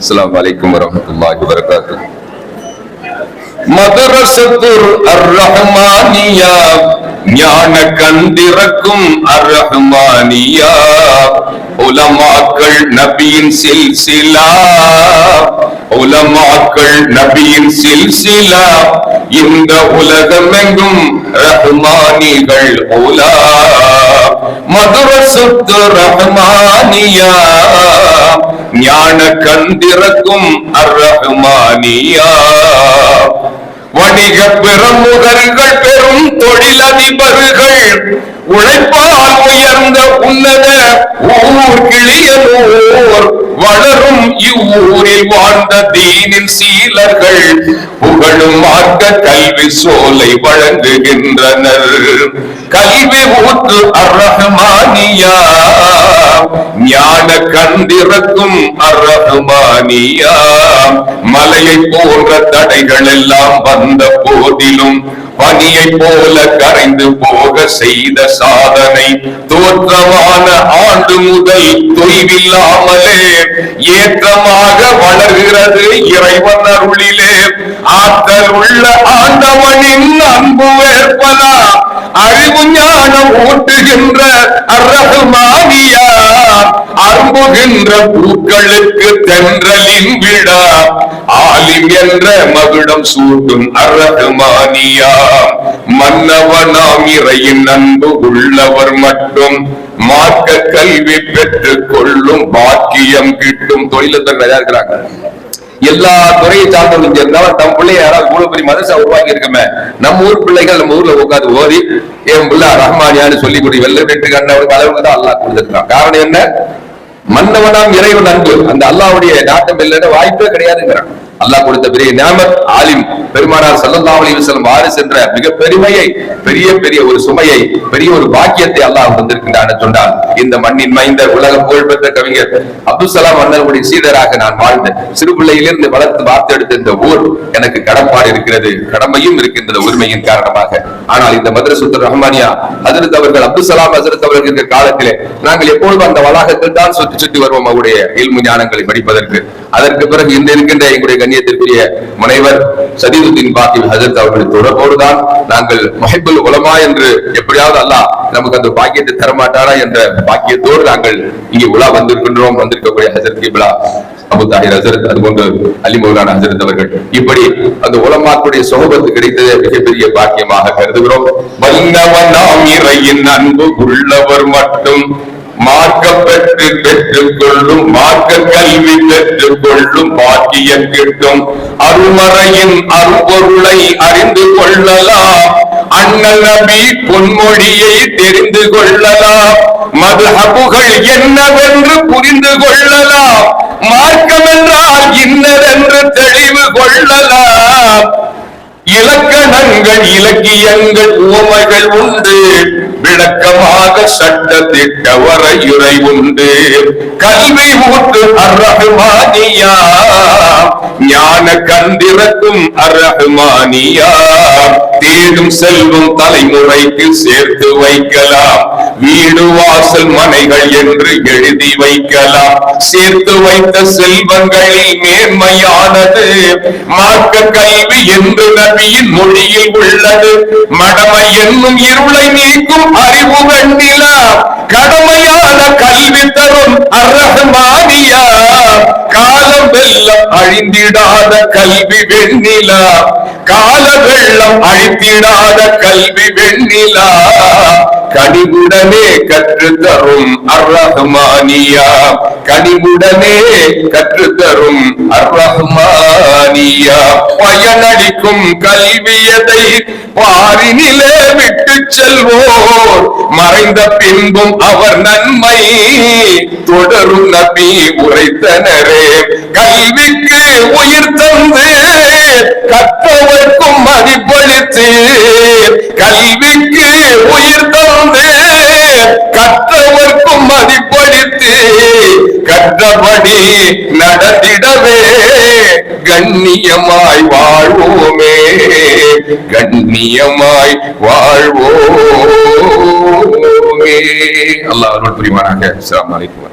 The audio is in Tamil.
அஸ்ஸலாமு அலைக்கும் வரஹ்மத்துல்லாஹி வபரகாத்துஹு மதரசத்துர் அர் ரஹ்மானியா ஞான கந்திறக்கும் அர்ரஹ்மானியா உலமாக்கள் நபியின் சில்சிலா உலமாக்கள் நபியின் சில்சிலா இந்த உலகமெங்கும் ரஹ்மானிகள் ஓலா மதுரசுத்து ரஹ்மானியா ஞான கந்திறக்கும் அர் வணிக பிரமுகர்கள் பெரும் தொழிலதிபர்கள். உழைப்பால் உயர்ந்த உன்னத ஊர் கிளியனூர். வளரும் இவ்வூரில் வாழ்ந்த தீனின் சீலர்கள். புகழும் மார்க்க கல்வி சோலை வழங்குகின்றனர். கல்வி ஊற்று அர்ரஹ்மானியா ஞான கந்திறக்கும் அரகுமானியா மலையை போன்ற தடைகள் எல்லாம் வந்த போதிலும் பனியை போல கரைந்து போக செய்த சாதனை தோற்றமான ஆண்டு முதல் தொய்வில்லாமலே ஏற்றமாக வளர்கிறது இறைவன் அருளிலே. ஆற்றல் உள்ள ஆண்டவனின் அன்பு ஏற்பலாம் அறிவு ஞானம் ஊட்டுகின்ற அர்ரகுமானியா அரும்புகின்ற பூக்களுக்கு தென்றலின் விழா ஆலிம் என்ற மகுடம் சூட்டும் அரகுமானியா மன்னவனாம் இறையின் அன்பு உள்ளவர் மட்டும். மார்க்க கல்வி பெற்றுக் கொள்ளும் பாக்கியம் கிட்டும். தொழிலத்தில் நிறைய இருக்கிறாங்க? எல்லா துறையை சார்ந்தவர்களும் சேர்ந்தாலும் நம்ம பிள்ளைய யாராவது இவ்வளவு பெரிய மதரசா உருவாக்கி இருக்கமே. நம்ம ஊர் பிள்ளைகள் நம்ம ஊர்ல உட்காந்து ஓதி என் பிள்ளை ரஹ்மானியான்னு சொல்லி கூடிய வெள்ள வெற்றி கண்டவருக்கு அளவுக்கு தான் அல்லாஹ் கொடுத்துருக்கான். காரணம் என்ன? மன்னவனாம் இறைவன் அன்பு. அந்த அல்லாஹ்வுடைய நாட்டம் இல்லைன்னு வாய்ப்பே கிடையாதுங்கிறான். அல்லாஹ் கொடுத்த பெரிய நியாமத் ஆலிம். பெருமானார் ஸல்லல்லாஹு அலிவசலம் வஸல்லம் வாரிஸ் என்ற மிக பெருமையை பெரிய பெரிய ஒரு சுமையை பெரிய ஒரு பாக்கியத்தை அல்லாஹ் வந்திருக்கின்றான் சொன்னால் இந்த மண்ணின் மைந்த உலக புகழ்பெற்ற கவிஞர் அப்துல் சலாம் அண்ணனுடைய சீடராக நான் வாழ்ந்த சிறு பிள்ளையிலிருந்து வளர்த்து வார்த்தெடுத்த இந்த ஊர் எனக்கு கடப்பாடு இருக்கிறது கடமையும் இருக்கின்றது உரிமையின் காரணமாக. ஆனால் இந்த மதரசுத்தர் ரஹ்மானியா ஹசரத் அவர்கள் அப்துல் சலாம் ஹசரத் அவர்கள் காலத்திலே நாங்கள் எப்பொழுதும் அந்த வளாகத்தில் தான் சுற்றி சுற்றி வருவோம் அவருடைய இல்மு ஞானங்களை படிப்பதற்கு. அதற்கு பிறகு இந்த இருக்கின்ற எங்களுடைய கண்ணியத்திற்குரிய முனைவர் சதீதுদ্দিন பாக்கில் ஹசரத் அவர்கள் தொடர்போடுதான் நாங்கள் மஹிபுல் உலமா என்று எப்படியாவது அல்லாஹ் நமக்கு அந்த பாக்கியத்தை தரமாட்டாரா என்ற பாக்கியத்தோடு நாங்கள் இங்கே உலா வந்திருக்கின்றோம் வந்திருக்கக்கூடிய ஹசரத் கிப்லா அபு தாஹிர் ஹசரத் அது போன்று அலி ஹசரத் அவர்கள். இப்படி அந்த உலமாக்குடைய சொகபத்து கிடைத்ததே மிகப்பெரிய பாக்கியமாக கருதுகிறோம். வல்லவனாம் இறையின் அன்பு உள்ளவர் மட்டும் மார்க்க பெற்று பெற்றுக் கொள்ளும் மார்க்க கல்வி பெற்றுக் கொள்ளும் பாக்கியம் கிட்டும். அருமறையின் அருபொருளை அறிந்து கொள்ளலாம். நபி பொன்மொழியை தெரிந்து கொள்ளலாம். மதுஹபுகள் என்னவென்று புரிந்து கொள்ளலாம். மார்க்கம் என்றால் இன்னதென்று தெளிவு கொள்ளலாம். இலக்கணங்கள் இலக்கியங்கள் உவமைகள் உண்டு. விளக்கமாக சட்ட திட்ட வரையுறை உண்டு கல்வி ஊற்று அரகுமானியா ஞான கந்திறக்கும் அரகுமானியா தேடும் செல்வம் தலைமுறைக்கு சேர்த்து வைக்கலாம். வீடு வாசல் மனைகள் என்று எழுதி வைக்கலாம். சேர்த்து வைத்த செல்வங்களில் மேன்மையானது மார்க்க கல்வி என்று நபியின் மொழியில் உள்ளது. மடமை என்னும் இருளை நீக்கும் அறிவு கண்டிலா கடமையான கல்வி தரும் அரகமா அழிந்திடாத கல்வி வெண்ணிலா. கால வெள்ளம் அழித்திடாத கல்வி வெண்ணிலா. கனிவுடனே கற்று தரும் அர்ரஹ்மானியா. கனிவுடனே கற்று தரும் அர்ரஹ்மானியா. பயனளிக்கும் கல்வியதை பாரினிலே விட்டு செல்வோர். மறைந்த பின்பும் அவர் நன்மை தொடரும் நபி உரைத்தனரே. கல்வி மதிப்பளித்து கல்விக்கு உயிர் தந்து கற்றவர்க்கும் மதிப்பளித்து கற்றபடி நடத்திடவே. கண்ணியமாய் வாழ்வோமே கண்ணியமாய் வாழ்வோமே. அல்லாஹ் அருள் புரிவானாக. அஸ்ஸலாமு அலைக்கும்.